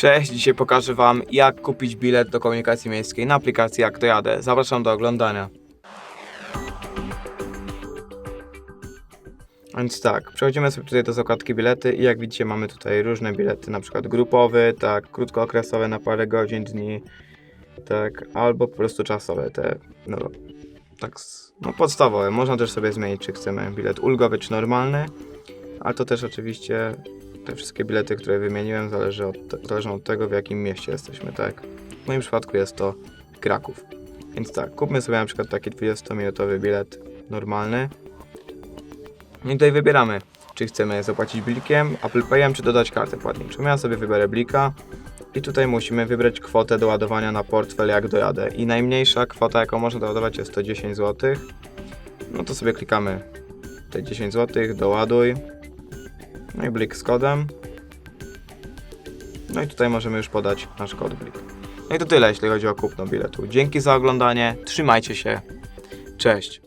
Cześć, dzisiaj pokażę Wam jak kupić bilet do komunikacji miejskiej na aplikacji Jak to jadę. Zapraszam do oglądania. Więc tak, przechodzimy sobie tutaj do zakładki bilety i jak widzicie mamy tutaj różne bilety, na przykład grupowy, tak, krótkookresowe na parę godzin, dni, tak, albo po prostu czasowe, te, no, tak, no podstawowe. Można też sobie zmienić, czy chcemy bilet ulgowy, czy normalny, ale to też oczywiście te wszystkie bilety, które wymieniłem, zależy od, te- zależą od tego, w jakim mieście jesteśmy, tak? W moim przypadku jest to Kraków. Więc tak, kupmy sobie na przykład taki 20-minutowy bilet normalny. I tutaj wybieramy, czy chcemy zapłacić blikiem, Apple Payem, czy dodać kartę płatniczą. Ja sobie wybiorę blika i tutaj musimy wybrać kwotę do ładowania na portfel, jak dojadę. I najmniejsza kwota, jaką można doładować jest to 10 zł. No to sobie klikamy te 10 zł, doładuj. No i blik z kodem. No i tutaj możemy już podać nasz kod blik. No i to tyle, jeśli chodzi o kupno biletu. Dzięki za oglądanie, trzymajcie się, cześć.